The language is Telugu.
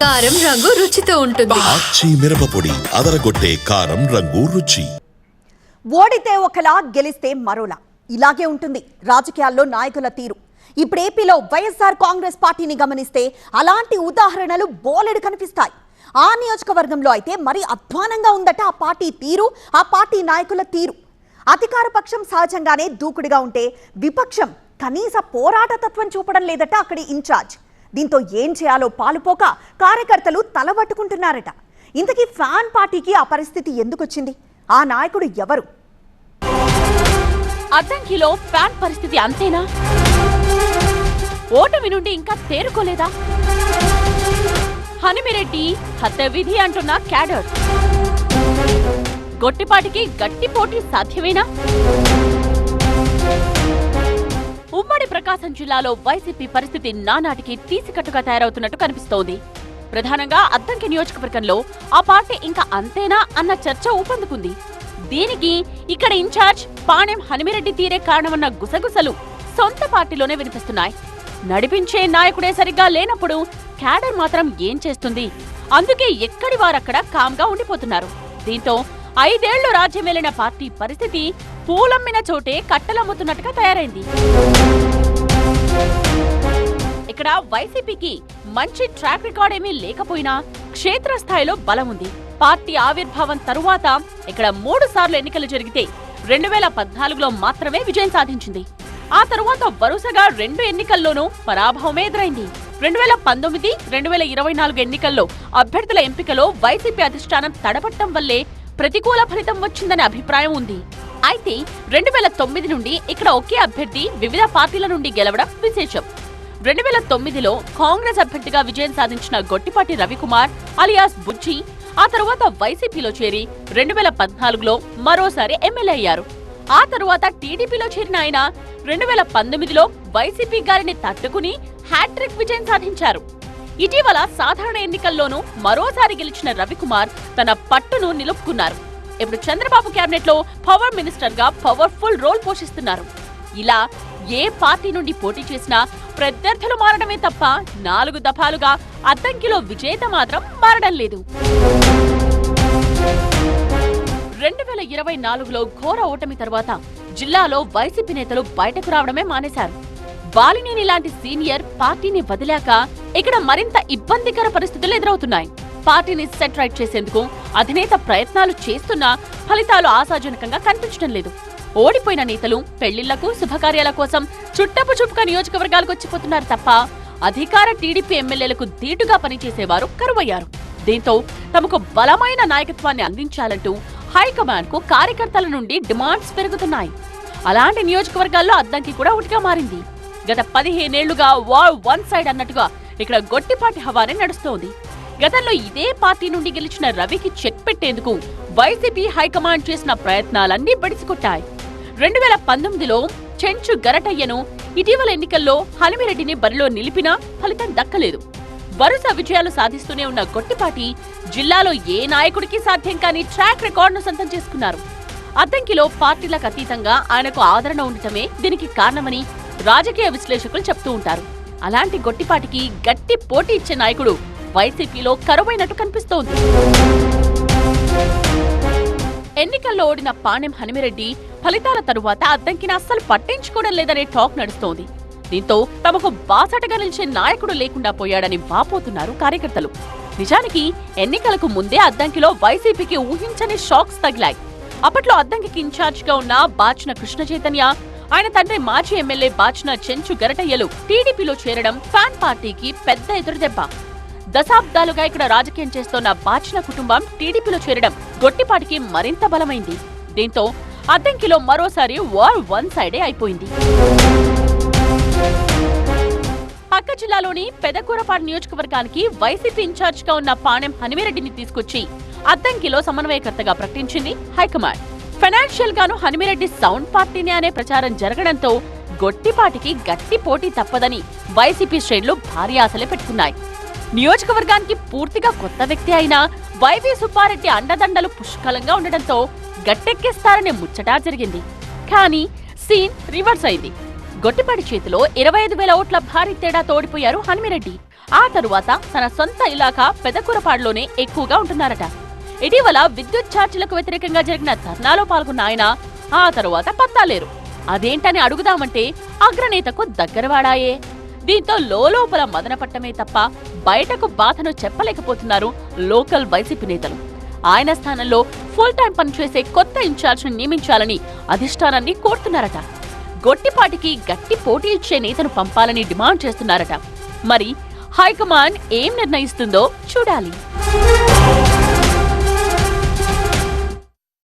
కారం రంగు రుచితో ఉంటుంది. ఆచి మిరపపొడి అదరగొట్టే కారం రంగు రుచి. ఓడితే ఒకలా గెలిస్తే మరోలా. ఇలాగే ఉంటుంది. రాజకీయాల్లో నాయకుల తీరు. ఇప్పుడు ఏపీలో వైఎస్ఆర్ కాంగ్రెస్ పార్టీని గమనిస్తే అలాంటి ఉదాహరణలు బోలెడు కనిపిస్తాయి. ఆ నియోజకవర్గంలో అయితే మరి అధ్వానంగా ఉందట ఆ పార్టీ తీరు ఆ పార్టీ నాయకుల తీరు. అధికార పక్షం సహజంగానే దూకుడుగా ఉంటే విపక్షం కనీస పోరాట తత్వం చూపడం లేదట అక్కడి ఇన్ఛార్జ్. దీంతో ఏం చేయాలో పాలుపోక కార్యకర్తలు తలబట్టుకుంటున్నారట ఇంతకీ ఫ్యాన్ పార్టీకి ఆ పరిస్థితి ఎందుకు వచ్చింది ఆ నాయకుడు ఎవరు? అద్దంకిలో ఫ్యాన్ పరిస్థితి అంతేనా? ఓటమి నుండి ఇంకా తేరుకోలేదా? హనుమిరెడ్డి హత్య విధి అంటున్న క్యాడర్. గొట్టిపాటికి గట్టి పోటీ సాధ్యమేనా? ఉమ్మడి ప్రకాశం జిల్లాలో వైసీపీ పరిస్థితి నానాటికి తీసికట్టుగా తయారవుతున్నట్టు కనిపిస్తోంది. ప్రధానంగా అద్దంకి నియోజకవర్గంలో ఆ పార్టీ ఇంకా అంతేనా అన్న చర్చ ఊపందుకుంది. దీనికి ఇక్కడ ఇన్ఛార్జ్ పాణెం హనుమిరెడ్డి తీరే కారణమన్న గుసగుసలు సొంత పార్టీలోనే వినిపిస్తున్నాయి. నడిపించే నాయకుడే సరిగ్గా లేనప్పుడు క్యాడర్ మాత్రం ఏం చేస్తుంది? అందుకే ఎక్కడి వారక్కడ కామ్గా ఉండిపోతున్నారు. దీంతో ఐదేళ్ళు రాజ్యం వెళ్ళిన పార్టీ పరిస్థితి పూలమ్మిన చోటే కట్టలమ్ముతున్నట్టుగా తయారైంది. ఇక్కడ వైసీపీకి మంచి ట్రాక్ రికార్డ్ ఏమీ లేకపోయినా క్షేత్రస్థాయిలో బలం ఉంది. పార్టీ ఆవిర్భావం తరువాత ఇక్కడ మూడు సార్లు ఎన్నికలు జరిగితే రెండు వేల పద్నాలుగులో మాత్రమే విజయం సాధించింది. ఆ తరువాత వరుసగా రెండు ఎన్నికల్లోనూ పరాభవమే ఎదురైంది. రెండు వేల పంతొమ్మిది రెండు వేల ఇరవై నాలుగు ఎన్నికల్లో అభ్యర్థుల ఎంపికలో వైసీపీ అధిష్టానం తడపట్టడం వల్లే ప్రతికూల ఫలితం వచ్చిందనే అభిప్రాయం ఉంది. అయితే రెండు వేల తొమ్మిది నుండి ఇక్కడ ఒకే అభ్యర్థి వివిధ పార్టీల నుండి గెలవడం విశేషం. రెండు వేల తొమ్మిదిలో కాంగ్రెస్ అభ్యర్థిగా విజయం సాధించిన గొట్టిపాటి రవికుమార్ అలియాస్ బుజ్జి ఆ తరువాత వైసీపీలో చేరి రెండు వేల పద్నాలుగులో మరోసారి ఎమ్మెల్యే అయ్యారు. ఆ తరువాత టీడీపీలో చేరిన ఆయన రెండు వేల పంతొమ్మిదిలో వైసీపీ గారిని తట్టుకుని హ్యాట్రిక్ విజయం సాధించారు. ఇటీవల సాధారణ ఎన్నికల్లోనూ మరోసారి గెలిచిన రవికుమార్ తన పట్టును నిలుపుకున్నారు. ఇప్పుడు చంద్రబాబు కేబినెట్లో పవర్ మినిస్టర్గా పవర్ఫుల్ రోల్ పోషిస్తున్నారు. ఇలా ఏ పార్టీ నుండి పోటీ చేసినా ప్రత్యర్థులు మారడమే తప్ప నాలుగు దఫాలుగా అద్దంకిలో విజేత మాత్రం మారడం లేదు. రెండు వేల ఇరవై నాలుగులో ఘోర ఓటమి తర్వాత జిల్లాలో వైసీపీ నేతలు బయటకు రావడమే మానేశారు. బాలినేని లాంటి సీనియర్ పార్టీని వదిలాక ఇక్కడ మరింత ఇబ్బందికర పరిస్థితులు ఎదురవుతున్నాయి. పార్టీని సెట్ రైట్ చేసేందుకు అధినేత ప్రయత్నాలు చేస్తున్నా ఫలితాలు ఆశాజనకంగా కనిపించడం లేదు. ఓడిపోయిన నేతలు పెళ్ళిళ్ళకు శుభకార్యాల కోసం చుట్టపు చుట్టుక నియోజకవర్గాలకు వచ్చిపోతున్నారు తప్ప అధికార టీడీపీ ఎమ్మెల్యేలకు ధీటుగా పనిచేసేవారు కరువయ్యారు. దీంతో తమకు బలమైన నాయకత్వాన్ని అందించాలంటూ హైకమాండ్కు కార్యకర్తల నుండి డిమాండ్స్ పెరుగుతున్నాయి. అలాంటి నియోజకవర్గాల్లో అద్దంకి కూడా ఒకటిగా మారింది. గత పదిహేనేళ్ళుగా వార్ వన్ సైడ్ అన్నట్టుగా ఇక్కడ గొట్టిపాటి హవానే నడుస్తోంది. గతంలో ఇదే పార్టీ నుండి గెలిచిన రవికి చెక్ పెట్టేందుకు వైసీపీ హైకమాండ్ చేసిన ప్రయత్నాలన్నీ బడిసికొట్టాయి. రెండు వేల పంతొమ్మిదిలో చెంచు గరటయ్యను ఇటీవల ఎన్నికల్లో హలిమిరెడ్డిని బరిలో నిలిపినా ఫలితం దక్కలేదు. వరుస విజయాలు సాధిస్తూనే ఉన్న గొట్టిపాటి జిల్లాలో ఏ నాయకుడికి సాధ్యం కాని ట్రాక్ రికార్డును సొంతం చేసుకున్నారు. అద్దంకిలో పార్టీలకు అతీతంగా ఆయనకు ఆదరణ ఉండటమే దీనికి కారణమని రాజకీయ విశ్లేషకులు చెప్తూ ఉంటారు. అలాంటి గొట్టిపాటికి గట్టి పోటీ ఇచ్చే నాయకుడు వైసీపీలో కరువైనట్టు కనిపిస్తోంది. ఎన్నికల్లో ఓడిన పాణెం హనిమిరెడ్డి ఫలితాల తరువాత అద్దంకిని అస్సలు పట్టించుకోవడం లేదనే టాక్ నడుస్తోంది. దీంతో తమకు బాసటగా నిలిచే నాయకుడు లేకుండా పోయాడని వాపోతున్నారు కార్యకర్తలు. నిజానికి ఎన్నికలకు ముందే అద్దంకిలో వైసీపీకి ఊహించని షాక్స్ తగిలాయి. అప్పట్లో అద్దంకి ఇన్ఛార్జ్గా ఉన్న బాచిన కృష్ణ చైతన్య ఆయన తండ్రి మాజీ ఎమ్మెల్యే బాచిన చెంచు గరటయ్యలు టీడీపీలో చేరడం ఫ్యాన్ పార్టీకి పెద్ద ఎదురుదెబ్బ. దశాబ్దాలుగా ఇక్కడ రాజకీయం చేస్తోన్న బాచిన కుటుంబం టీడీపీలో చేరడం గొట్టిపాటికి మరింత బలమైంది. దీంతో అద్దంకిలో మరోసారి వార్ వన్ సైడే అయిపోయింది. పక్క జిల్లాలోని పెదకూరపాడు నియోజకవర్గానికి వైసీపీ ఇన్ఛార్జ్గా ఉన్న పాణెం హనిమిరెడ్డిని తీసుకొచ్చి అద్దంకిలో సమన్వయకర్తగా ప్రకటించింది హైకమాండ్. ఫైనాన్షియల్ గాను హనుమిరెడ్డి సౌండ్ పార్టీని అనే ప్రచారం జరగడంతో గొట్టిపాటికి గట్టి పోటీ తప్పదని వైసీపీ శ్రేణులు భారీ ఆశలే పెట్టుకున్నాయి. నియోజకవర్గానికి పూర్తిగా కొత్త వ్యక్తి అయినా వైవి సుబ్బారెడ్డి అండదండలు పుష్కలంగా ఉండడంతో గట్టెక్కేస్తారనే ముచ్చటా జరిగింది. కానీ సీన్ రివర్స్ అయింది. గొట్టిపాటి చేతిలో ఇరవై ఐదు వేల ఓట్ల భారీ తేడా తోడిపోయారు హనుమిరెడ్డి. ఆ తరువాత తన సొంత ఇలాకా పెదకూరపాడులోనే ఎక్కువగా ఉంటున్నారట. ఇటీవల విద్యుత్ ఛార్జీలకు వ్యతిరేకంగా జరిగిన ధర్నాలో పాల్గొన్న ఆయన ఆ తరువాత పత్తాలేరు. అదేంటని అడుగుదామంటే అగ్రనేతకు దగ్గరవాడాయే. దీంతో లోలోపల మదనపట్టమే తప్ప బయటకు బాధను చెప్పలేకపోతున్నారు లోకల్ వైసీపీ నేతలు. ఆయన స్థానంలో ఫుల్ టైం పనిచేసే కొత్త ఇన్ఛార్జ్ను నియమించాలని అధిష్టానాన్ని కోరుతున్నారట. గొట్టిపాటికి గట్టి పోటీ ఇచ్చే నేతను పంపాలని డిమాండ్ చేస్తున్నారట. మరి హైకమాండ్ ఏం నిర్ణయిస్తుందో చూడాలి.